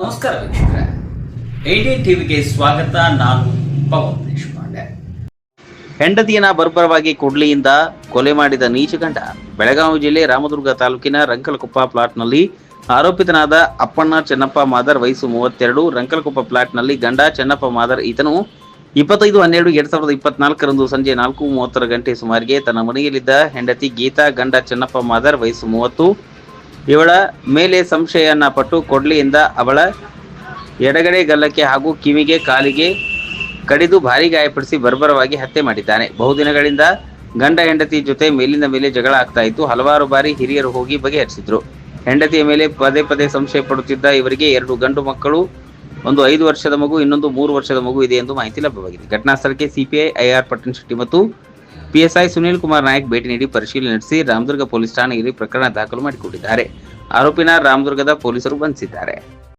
ನಮಸ್ಕಾರ ವೀಕ್ಷಕರೇ. ಐಡಿ ಟಿವಿಗೆ ಸ್ವಾಗತ. ನಾನು ಪವನ್ ದೇಶಪಾಂಡೆ. ಹೆಂಡತಿಯನ್ನ ಬರ್ಬರವಾಗಿ ಕುಡ್ಲಿಯಿಂದ ಕೊಲೆ ಮಾಡಿದ ನೀಚಗಂಡ ಬೆಳಗಾವಿ ಜಿಲ್ಲೆ ರಾಮದುರ್ಗ ತಾಲೂಕಿನ ರಂಕಲಕೊಪ್ಪ ಪ್ಲಾಟ್ನಲ್ಲಿ ಆರೋಪಿತನಾದ ಅಪ್ಪಣ್ಣ ಚೆನ್ನಪ್ಪ ಮಾದರ್ ವಯಸ್ಸು ಮೂವತ್ತೆರಡು. ರಂಕಲಕೊಪ್ಪ ಪ್ಲಾಟ್ನಲ್ಲಿ ಗಂಡ ಚೆನ್ನಪ್ಪ ಮಾದರ್ ಈತನು ಇಪ್ಪತ್ತೈದು ಹನ್ನೆರಡು ಎರಡ್ ಸಾವಿರದ ಇಪ್ಪತ್ನಾಲ್ಕರಂದು ಸಂಜೆ ನಾಲ್ಕು ಮೂವತ್ತರ ಗಂಟೆ ಸುಮಾರಿಗೆ ತನ್ನ ಮನೆಯಲ್ಲಿದ್ದ ಹೆಂಡತಿ ಗೀತಾ ಗಂಡ ಚೆನ್ನಪ್ಪ ಮಾದರ್ ವಯಸ್ಸು ಮೂವತ್ತು. ಇವಳ ಮೇಲೆ ಸಂಶಯನ ಪಟ್ಟು ಕೊಡ್ಲಿಯಿಂದ ಅವಳ ಎಡಗಡೆ ಗಲ್ಲಕ್ಕೆ ಹಾಗೂ ಕಿವಿಗೆ ಕಾಲಿಗೆ ಕಡಿದು ಭಾರಿ ಗಾಯಪಡಿಸಿ ಬರ್ಬರವಾಗಿ ಹತ್ಯೆ ಮಾಡಿದ್ದಾನೆ. ಬಹುದಿನಗಳಿಂದ ಗಂಡ ಹೆಂಡತಿ ಜೊತೆ ಮೇಲಿಂದ ಮೇಲೆ ಜಗಳ ಆಗ್ತಾ ಇತ್ತು. ಹಲವಾರು ಬಾರಿ ಹಿರಿಯರು ಹೋಗಿ ಬಗೆಹರಿಸಿದ್ರು. ಹೆಂಡತಿಯ ಮೇಲೆ ಪದೇ ಪದೇ ಸಂಶಯ ಪಡುತ್ತಿದ್ದ ಇವರಿಗೆ ಎರಡು ಗಂಡು ಮಕ್ಕಳು, ಒಂದು ಐದು ವರ್ಷದ ಮಗು, ಇನ್ನೊಂದು ಮೂರು ವರ್ಷದ ಮಗು ಇದೆ ಎಂದು ಮಾಹಿತಿ ಲಭ್ಯವಾಗಿದೆ. ಘಟನಾ ಸ್ಥಳಕ್ಕೆ ಸಿಪಿಐ ಐಆರ್ ಪಟ್ಟಣ ಶೆಟ್ಟಿ ಮತ್ತು ಪಿಎಸ್ಐ ಸುನೀಲ್ ಕುಮಾರ್ ನಾಯಕ್ ಭೇಟಿ ನೀಡಿ ಪರಿಶೀಲನೆ ನಡೆಸಿ ರಾಮದುರ್ಗ ಪೊಲೀಸ್ ಠಾಣೆಯಲ್ಲಿ ಪ್ರಕರಣ ದಾಖಲು ಮಾಡಿಕೊಂಡಿದ್ದಾರೆ. ಆರೋಪಿನ ರಾಮದುರ್ಗದ ಪೊಲೀಸರು ಬಂಧಿಸಿದ್ದಾರೆ.